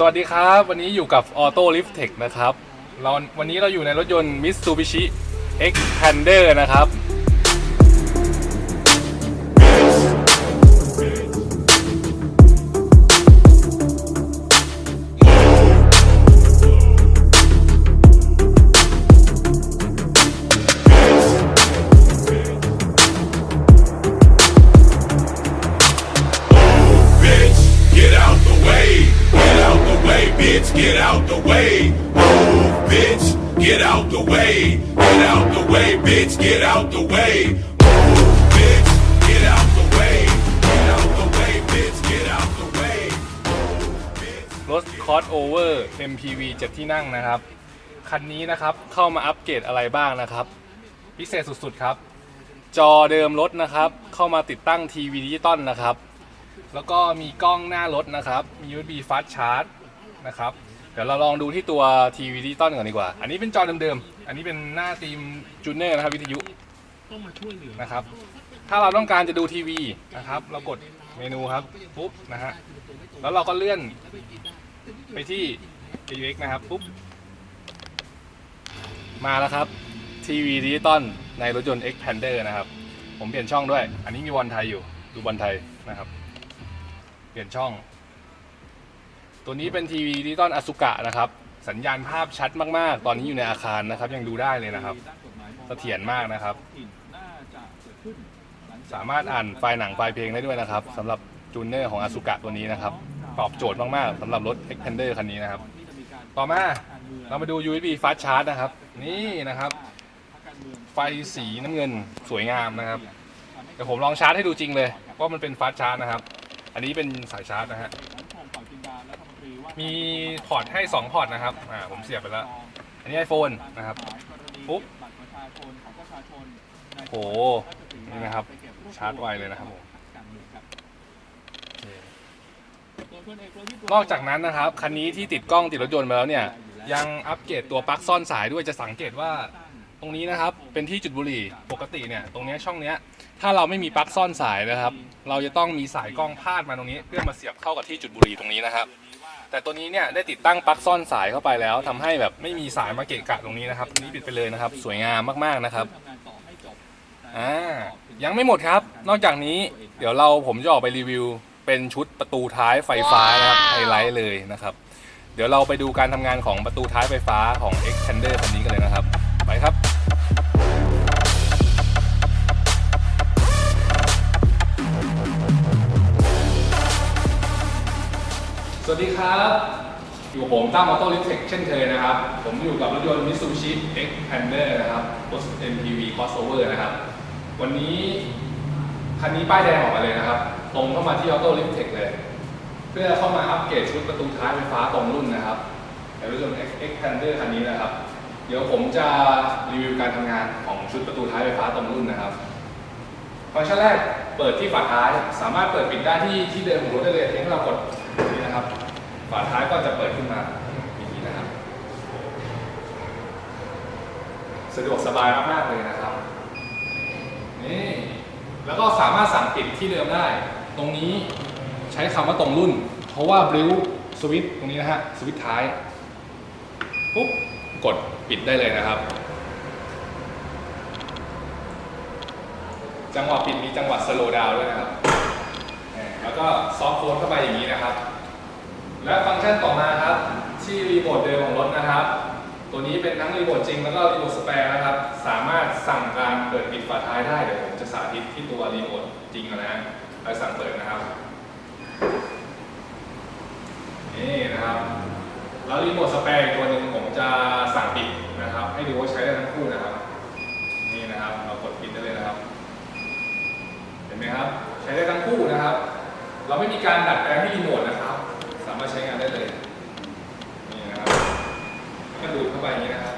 สวัสดีครับ วันนี้อยู่กับ Auto Lift Tech นะครับเราวันนี้เราอยู่ในรถยนต์ Mitsubishi Xpander นะครับ out the way. Move, bitch, get out the way. Get out the way, bitch, get out the way. Move, bitch, get out the way. Get out the way, bitch, get out the way. Move, bitch. รถ Crossover MPV 7ที่นั่งนะครับ คันนี้นะครับเข้ามาอัปเกรดอะไรบ้างนะครับ พิเศษสุดๆครับ จอเดิมรถนะครับ เข้ามาติดตั้งทีวีดิจิตอลนะครับ แล้วก็มีกล้องหน้ารถนะครับ มี USB Fast Charge นะครับ เดี๋ยวเราลองดูที่ตัวทีวีดิจิตอลก่อนดีกว่า อันนี้เป็นจอเดิมๆ อันนี้เป็นหน้าทีมจูเนอร์นะครับวิทยุต้องมาช่วยเหลือนะครับ ถ้าเราต้องการจะดูทีวีนะครับ เรากดเมนูครับปุ๊บนะฮะ แล้วเราก็เลื่อนไปที่ AUX นะครับปุ๊บ มาแล้วครับทีวีดิจิตอลในรถยนต์ Xpander นะครับ ผมเปลี่ยนช่องด้วย อันนี้มีบอลไทยอยู่ ดูบอลไทยนะครับ เปลี่ยนช่อง ตัวนี้เป็นทีวีดิจิตอลอสุกะนะครับ สัญญาณภาพชัดมากๆ ตอนนี้อยู่ในอาคารนะครับ ยังดูได้เลยนะครับ เสถียรมากนะครับ สามารถอ่านไฟล์หนังไฟล์เพลงได้ด้วยนะครับสำหรับจูเนอร์ของอาสุกะตัวนี้นะครับ ตอบโจทย์มากๆสำหรับรถ Xpander คันนี้นะครับ ต่อมาเรามาดู USB Fast Charge นะครับ นี่นะครับ ไฟสีน้ำเงินสวยงามนะครับเดี๋ยวผมลองชาร์จให้ดูจริงเลยว่ามันเป็น Fast Charge นะครับ อันนี้เป็นสายชาร์จนะฮะ มีพอร์ตให้ 2 พอร์ตนะครับ อ่า ผมเสียบไปแล้ว อันนี้ iPhone นะครับ ปุ๊บ โห นี่นะครับ ชาร์จไวเลยนะครับผมนอกจากนั้นนะครับ คันนี้ที่ติดกล้องติดรถยนต์มาแล้วเนี่ย ยังอัปเกรดตัวปลั๊กซ่อนสายด้วยจะสังเกตว่าตรงนี้นะครับ เป็นที่จุดบุหรี่ปกติเนี่ย ตรงเนี้ยช่องเนี้ย ถ้าเราไม่มีปลั๊กซ่อนสายนะครับ เราจะต้องมีสายกล้องพาดมาตรงนี้ เพื่อมาเสียบเข้ากับที่จุดบุหรี่ตรงนี้นะครับ แต่ตัวนี้เนี่ยได้ติดตั้งปลั๊กซ่อนสายเข้าไปแล้วทำให้แบบไม่มีสายมาเกะกะตรงนี้นะครับอันนี้ปิดไปเลยนะครับ สวยงามมากๆนะครับอ่ายังไม่หมดครับ นอกจากนี้เดี๋ยวเราผมจะออกไปรีวิว เป็นชุดประตูท้ายไฟฟ้านะครับไฮไลท์เลยนะครับ เดี๋ยวเราไปดูการทำงานของประตูท้ายไฟฟ้าของ Xpander คันนี้ สวัสดีครับ อยู่กับผมตั้มออโต้ลิฟเทคเช่นเคยนะครับ ผมอยู่กับรถยนต์ Mitsubishi Xpander นะครับรถ MPV crossover นะครับ วันนี้ คันนี้ป้ายแดงออกมาเลยนะครับ ตรงเข้ามาที่ Auto Lift Tech เลย เพื่อเข้ามาอัปเกรดชุดประตูท้ายไฟฟ้าตรงรุ่นนะครับในรถยนต์ Xpander คันนี้นะครับ เดี๋ยวผมจะรีวิวการทำงานของชุดประตูท้ายไฟฟ้าตรงรุ่นนะครับฟังก์ชันแรกเปิดที่ฝาท้าย สามารถเปิดปิดได้ที่ที่เดิมของรถได้เลยเพียงเรากดนี้นะครับ ฝาท้ายก็จะเปิดขึ้นมาอย่างนี้นะครับ สะดวกสบายมากๆเลยนะครับนี่แล้วก็สามารถสั่งปิดที่เดิมได้ ตรงนี้ใช้คำว่าตรงรุ่น เพราะว่าบริวสวิตตรงนี้นะฮะสวิตท้ายปุ๊บกดปิดได้เลยนะครับ จังหวะปิดมีจังหวะสโลว์ดาวด้วยนะครับ แล้วก็ซอฟต์โค้ดเข้าไปอย่างนี้นะครับ และฟังก์ชันต่อมาครับ ที่รีโมทเดิมของรถนะครับ นี้เป็นทั้งรีโมทจริงแล้วก็รีโมทสแปร์นะครับ สามารถสั่งการเปิดปิดฝาท้ายได้ เดี๋ยวผมจะสาธิตที่ตัวรีโมทจริงนะฮะไปสั่งเปิดนะครับ นี่นะครับ แล้วรีโมทสแปร์ตัวหนึ่งผมจะสั่งปิดนะครับ ให้ดูว่าใช้ได้ทั้งคู่นะครับ นี่นะครับ เรากดปิดได้เลยนะครับ เห็นไหมครับ ใช้ได้ทั้งคู่นะครับ เราไม่มีการดัดแปลงที่รีโมทนะครับ สามารถใช้งานได้เลย นี่นะครับก็ดูดเข้าไปอย่างนี้นะครับ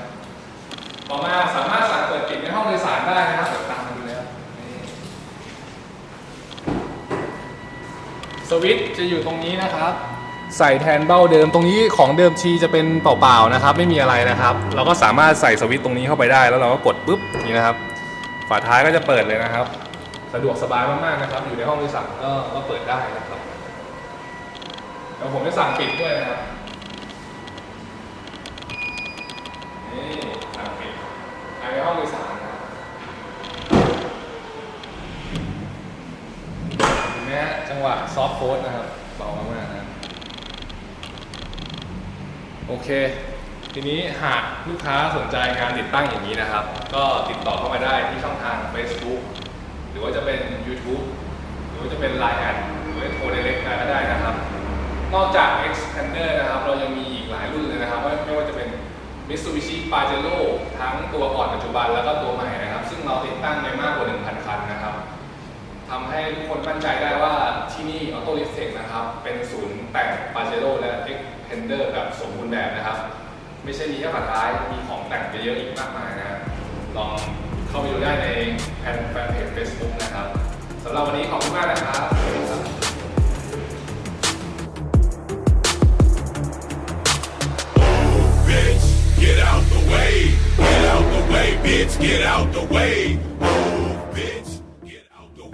ต่อมาสามารถสั่งเปิดปิดในห้องโดยสารได้นะครับเดี๋ยวตามมาดูแล้วสวิตช์จะอยู่ตรงนี้นะครับ ใส่แทนเบ้าเดิมตรงนี้ของเดิมทีจะเป็นเปล่าๆนะครับ ไม่มีอะไรนะครับ เราก็สามารถใส่สวิตช์ตรงนี้เข้าไปได้ แล้วเราก็กดปุ๊บนี่นะครับ ฝาท้ายก็จะเปิดเลยนะครับ สะดวกสบายมากๆนะครับ อยู่ในห้องโดยสารก็ก็เปิดได้นะครับเดี๋ยวผมจะสั่งปิดด้วยนะครับ ห้องโดยสารนะครับเห็นไหมฮะจังหวะซอฟต์ โค้ดนะครับเบามากๆนะโอเค ทีนี้หากลูกค้าสนใจงานติดตั้งอย่างนี้นะครับ ก็ติดต่อเข้ามาได้ที่ช่องทาง Facebook หรือว่าจะเป็น YouTube หรือว่าจะเป็น Line แอดหรือโทรเล็กๆก็ได้นะครับ นอกจาก Xpander นะครับ เรายังมีอีกหลายรุ่นเลยนะครับไม่ไม่ว่าจะเป็น Mitsubishi Pajero ทั้งตัวก่อนปัจจุบันแล้วก็ตัวใหม่นะครับ ซึ่งเราติดตั้งในมากกว่า 1,000 คันนะครับ ทำให้ทุกคนมั่นใจได้ว่าที่นี่ Auto l i f t e c นะครับ เป็นศูนย์แต่ง Pajero และ Xpander แบบสมบูรณ์แบบนะครับ ไม่ใช่มีแค่ฝาท้าย มีของแต่งเยอะๆอีกมากมายนะ ลองเข้าไปดูได้ในแฟนเพจ Facebook นะครับสำหรับวันนี้ขอบคุณมากนะครับ get out the way. Get out the way, bitch, get out the way.